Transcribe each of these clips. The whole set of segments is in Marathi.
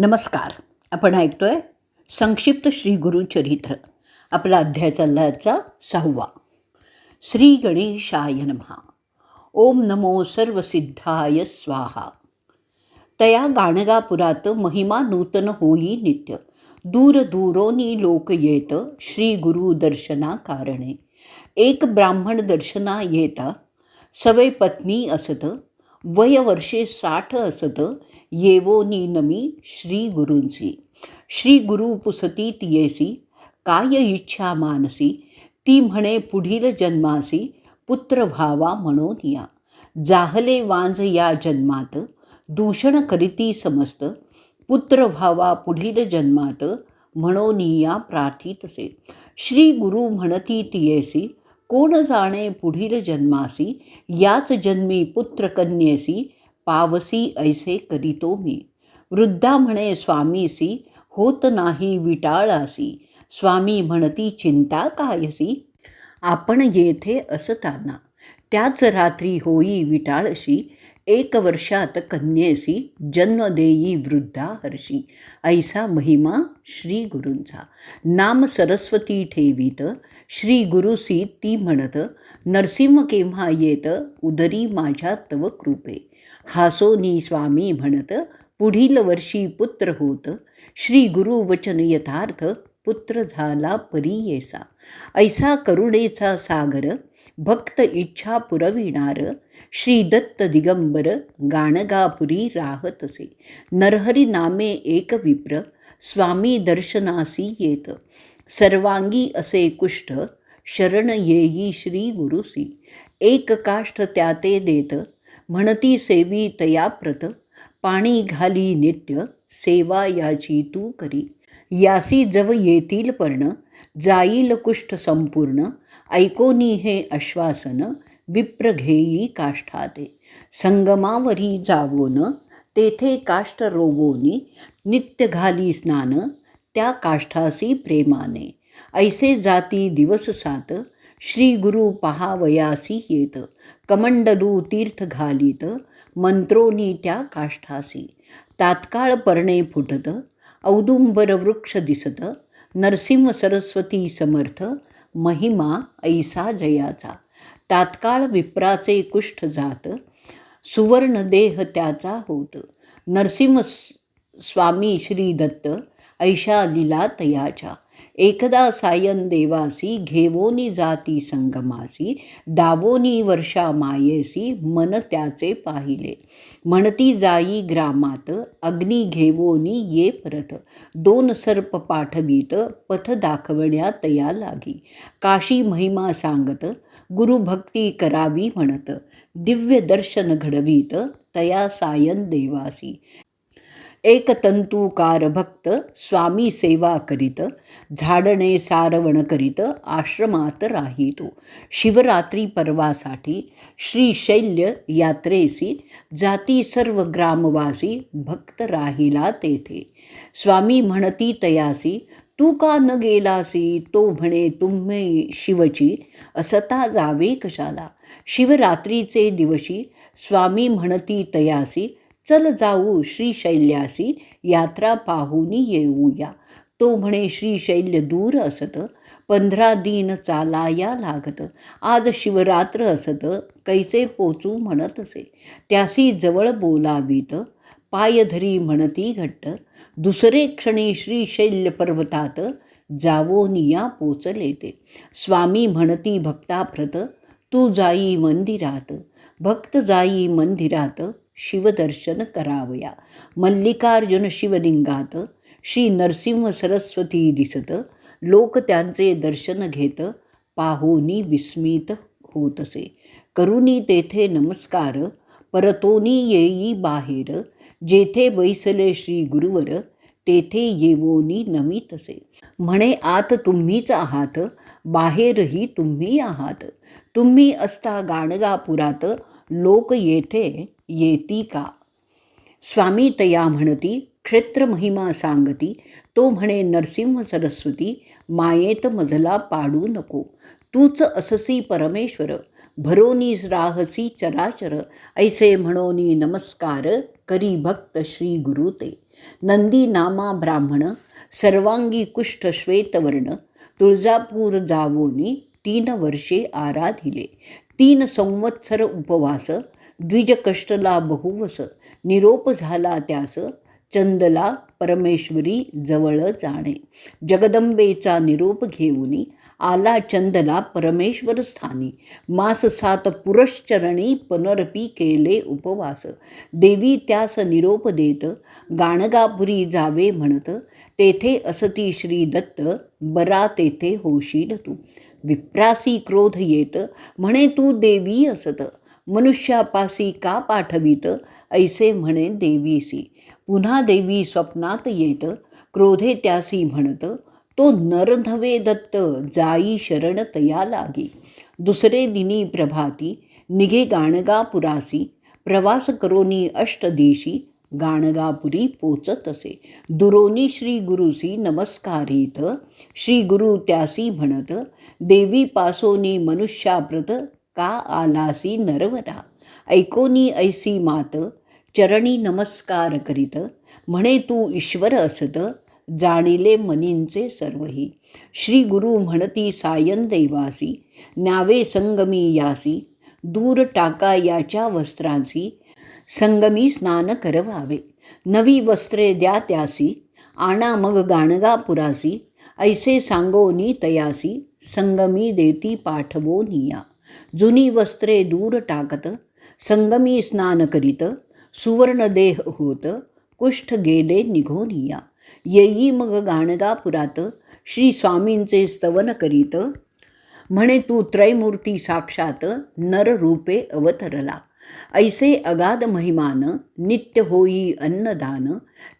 नमस्कार. आपण ऐकतोय संक्षिप्त श्री गुरुचरित्र आपला अध्याय चाललाचा सहावा. श्री गणेशाय नमहा. ओम नमो सर्वसिद्धाय स्वाहा. तया गाणगापुरात महिमा नूतन होई नित्य. दूर दूरोनी लोक येत श्री गुरु दर्शना कारणे एक ब्राह्मण दर्शना येता. सवय पत्नी असत. वय वर्षे साठ असत येवोनी नमी श्री गुरुंसी। श्री गुरु पुसती तियेसी काय इच्छा मानसी ती म्हणे पुढील जन्मासी पुत्र व्हावा म्हणून या। जाहले वांज या जन्मात दूषण करीती समस्त पुत्र व्हावा पुढील जन्मात म्हणून या प्रार्थितसे श्री गुरु म्हणती तियेसी कोण जाणे पुढील जन्मासी याच जन्मी पुत्र कन्येसी पावसी ऐसे करीतो मी. वृद्धा म्हणे स्वामीसी होत नाही विटाळासी. स्वामी म्हणती चिंता कायसी? आपण येथे असताना त्याच रात्री होई विटाळशी एक वर्षात कन्येसी जन्म देई वृद्धा हर्षी ऐसा महिमा श्री गुरूंचा. नाम सरस्वती ठेवीत श्री गुरुसी ती म्हणत नरसिंह केव्हा येत? उदरी माझ्या तव कृपे. हासोनी स्वामी म्हणत पुढील वर्षी पुत्र होत. श्री गुरु वचन यथार्थ पुत्र झाला परीयेसा ऐसा करुणेचा सागर भक्त इच्छा पुरविणार. श्री दत्त दिगंबर गाणगापुरी राहतसे. नरहरी नामे एक विप्र स्वामी दर्शनासी येत. सर्वांगी असे कुष्ठ शरण येई श्री गुरुसी एक काष्ठ त्या ते देत म्हणती सेवी तयाप्रत पाणी घाली नित्य सेवा याची तू करी. यासी जव येतील पर्ण जाईल कुष्ठ संपूर्ण ऐकोनी हे आश्वासन विप्र घेई काष्ठाते. संगमावरी जावोन तेथे काष्ठ रोगोनी नित्य घाली स्नान त्या काष्ठासी प्रेमाने. ऐसे जाती दिवस सात श्री गुरु पहावयासी येत. कमंडलू तीर्थ घालीत मंत्रोनी त्या काष्ठासी. तात्काळ पर्णे फुटत औदुंबर वृक्ष दिसत. नरसिंह सरस्वती समर्थ महिमा ऐसा जयाचा. तात्काळ विप्राचे कुष्ठ जात सुवर्ण देह त्याचा होत. नरसिंह स्वामी श्री दत्त ऐशा लिला तयाच्या एकदा सायन देवासी घेवोनी जाती संगमासी दावोनी वर्षा मायेसी मन त्याचे पाहिले। म्हणती जाई ग्रामात अग्नी घेवोनी ये परत। दोन सर्प पाठवीत पथ दाखवण्या तया लागी। काशी महिमा सांगत गुरुभक्ती करावी म्हणत। दिव्य दर्शन घडवीत तया सायन देवासी। एकतंतुकार भक्त स्वामी सेवा करीत झाडणे सारवण करीत आश्रमात राहितो. शिवरात्री पर्वासाठी श्रीशैल्य यात्रेसी जाती सर्व ग्रामवासी भक्त राहिला तेथे. स्वामी म्हणती तयासी तू का न गेलासी? तो म्हणे तुम्ही शिवची असता जावे कशाला? शिवरात्रीचे दिवशी स्वामी म्हणती तयासी चल जाऊ श्रीशैल्यासी यात्रा पाहूनी येऊया. तो म्हणे श्रीशैल्य दूर असत पंधरा दिन चालाया लागत आज शिवरात्र असत कैसे पोचू म्हणत असे त्यासी जवळ बोलावीत पायधरी म्हणती घट्ट दुसरे क्षणी श्रीशैल्य पर्वतात जावोनिया पोचले ते स्वामी म्हणती भक्ताप्रत तू जाई मंदिरात भक्त जाई मंदिरात शिवदर्शन करावया. मल्लिकार्जुन शिवलिंगात श्री नरसिंह सरस्वती दिसत लोक त्यांचे दर्शन घेत पाहोनी विस्मित होत असे करुनी तेथे नमस्कार परतोनी येई बाहेर जेथे बैसले श्री गुरुवर तेथे येवोनी नमितसे. म्हणे आत तुम्हीच आहात बाहेरही तुम्ही आहात. तुम्ही असता गाणगापुरात लोक येथे येती का? स्वामी तया म्हणती क्षेत्र महिमा सांगती. तो म्हणे नरसिंह सरस्वती मायेत मजला पाडू नको. तूच अससी परमेश्वर भरोनी राहसी चराचर. ऐसे म्हणोनी नमस्कार करी भक्त श्री गुरु ते. नंदी नामा ब्राह्मण सर्वांगी कुष्ठ श्वेतवर्ण. तुळजापूर जावोनी तीन वर्षे आराधिले. तीन संवत्सर उपवास द्विजकष्टला बहुवस निरोप झाला त्यास चंदला परमेश्वरी जवळ जाणे. जगदंबेचा निरोप घेऊनी आला चंदला परमेश्वर स्थानी. मास सात पुरश्चरणी पनरपी केले उपवास. देवी त्यास निरोप देत गाणगापुरी जावे म्हणत तेथे असती श्री दत्त बरा तेथे होशील तू. विप्रासी क्रोध येत म्हणे तू देवी असत. मनुष्यापासी का पाठवित? ऐसे म्हणे देवीसी. पुन्हा देवी स्वप्नात येत क्रोधे त्यासी म्हणत तो नर नव्हे दत्त जाई शरण तया लागी. दुसरे दिनी प्रभाती निघे गाणगापुरासी प्रवास करोनी अष्टदेशी गाणगापुरी पोचत असे दुरोनी श्री गुरुसी नमस्कारित श्री गुरु त्यासी म्हणत देवी पासोनी मनुष्याप्रत का आलासी नरवरा. ऐकोनी ऐसी मात चरणी नमस्कार करीत म्हणे तू ईश्वर असत जाणिले मनींचे सर्वही. श्री गुरु म्हणती सायन देवासी न्यावे संगमी यासी दूर टाका याच्या वस्त्रांसी संगमी स्नान करवावे. नवी वस्त्रे द्या त्यासी आणा मग गाणगापुरासी ऐसे सांगोनी तयासी संगमी देती पाठवो निया. जुनी वस्त्रे दूर टाकत संगमी स्नान करीत सुवर्णदेह होत कुष्ठ गेले निघोनिया येई मग गाणगापुरात. श्री स्वामींचे स्तवन करीत. म्हणे तू त्रैमूर्ती साक्षात नररूपे अवतरला. ऐसे अगाध महिमान नित्य होई अन्नदान.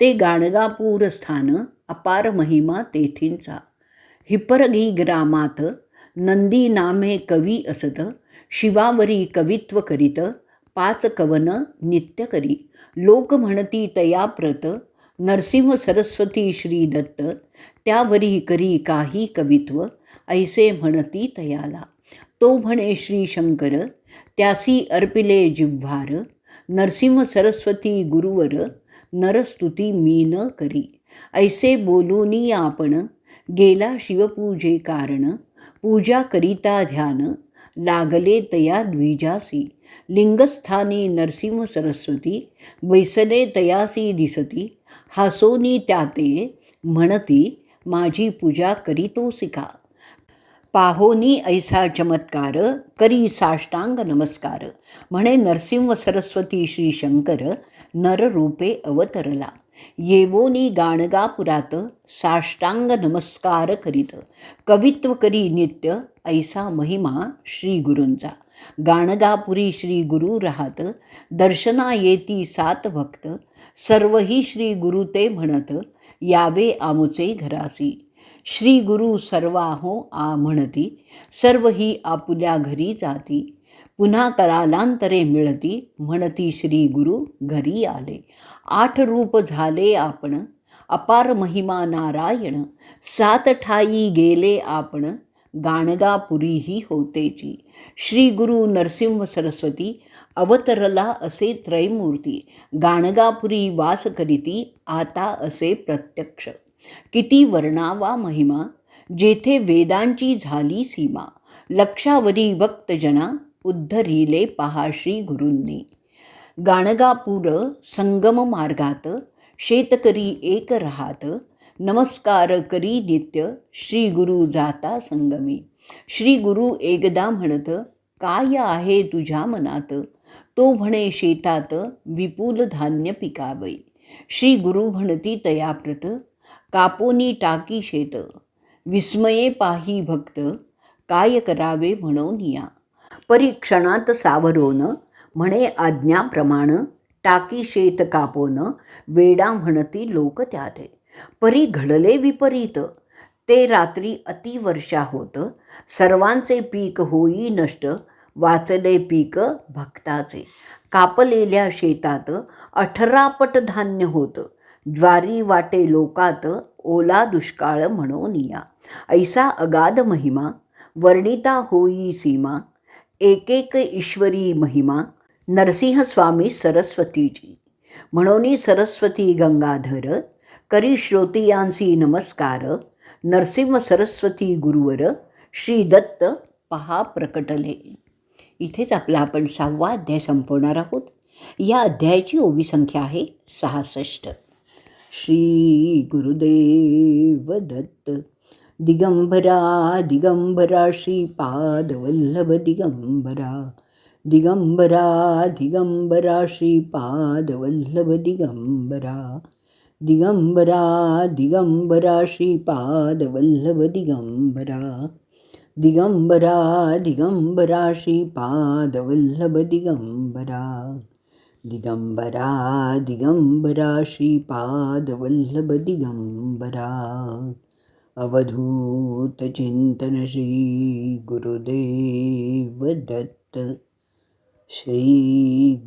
ते गाणगापूर स्थान अपार महिमा तेथींचा. हिपरघी ग्रामात नंदी नामे कवी असत. शिवावरी कवित्व करीत. पाच कवन नित्य करी. लोक म्हणती तया प्रत. नरसिंह सरस्वती श्री दत्त त्यावरी करी काही कवित्व ऐसे म्हणती तयाला. तो म्हणे श्री शंकर त्यासी अर्पिले जिव्हार नरसिंह सरस्वती गुरुवर नरस्तुती मी न करी. ऐसे बोलूनी आपण गेला शिवपूजे कारण पूजा करिता ध्यान लागले तया द्विजासी. लिंगस्थानी नरसिंह सरस्वती वैसले तयासी दिसती हासोनी त्याते म्हणती माझी पूजा करीतोसी का पाहोनी ऐसा चमत्कार करी साष्टांग नमस्कार. म्हणे नरसिंह सरस्वती श्री शंकर नररूपे अवतरला. येवोनी गाणगापुरात साष्टांग नमस्कार करीत. कवित्व करी नित्य ऐसा महिमा श्री गुरूंचा. गाणगापुरी श्री गुरु राहत दर्शना येती सात भक्त. सर्वही श्री गुरु ते म्हणत यावे आमुचे घरासी. श्री गुरु सर्वाहो आ म्हणती सर्व ही आपुल्या घरी जाती. पुन्हा करालांतरे मिळती म्हणती श्री गुरु घरी आले. आठ रूप झाले आपण अपार महिमा नारायण. सात ठाई गेले आपण गाणगापुरीही होतेची. श्री गुरु नरसिंह सरस्वती अवतरला असे त्रयमूर्ती गाणगापुरी वास करीती आता असे प्रत्यक्ष. किती वर्णावा महिमा. जेथे वेदांची झाली सीमा. लक्षावधी भक्तजना उद्धरिले पहा श्री गुरूंनी. गाणगापूर संगम मार्गात. शेतकरी एक राहात. नमस्कार करी नित्य. श्री गुरु जाता संगमी. श्री गुरु एकदा म्हणत काय आहे तुझ्या मनात? तो म्हणे शेतात विपुल धान्य पिकावई श्री गुरु म्हणती तयाप्रत कापोनी टाकी शेत. विस्मये पाही भक्त काय करावे म्हणून या. परीक्षणात सावरोन म्हणे आज्ञाप्रमाण टाकी शेत कापोन वेडा म्हणती लोक त्याते. परी घडले विपरीत ते रात्री अतिवर्षा होत सर्वांचे पीक होई नष्ट वाचले पीक भक्ताचे. कापलेल्या शेतात अठरापट धान्य होतं. ज्वारी वाटे लोकात ओला दुष्काळ म्हणून या. ऐसा अगाध महिमा वर्णिता होई सीमा एकेक ईश्वरी महिमा नरसिंह स्वामी सरस्वतीची. म्हणून सरस्वती गंगाधर करी श्रोतियांसी नमस्कार नरसिंह सरस्वती गुरुवर श्री दत्त पहा प्रकटले. इथेच आपला आपण सहावा अध्याय संपवणार आहोत. या अध्यायाची ओवी संख्या आहे सहासष्ट. श्री गुरुदेव दत्त दिगंबरा दिगंबरा श्रीपादवल्लभ दिगंबरा दिगंबरा दिगंबरा श्रीपादवल्लभ दिगंबरा दिगंबरा दिगंबरा श्रीपादवल्लभ दिगंबरा दिगम्बरा दिगम्बरा श्रीपादवल्लभदिगम्बरा दिगम्बरा दिगम्बरा श्रीपादवल्लभदिगम्बरा गुरुदेवदत् श्रीगुरुदेवदत्त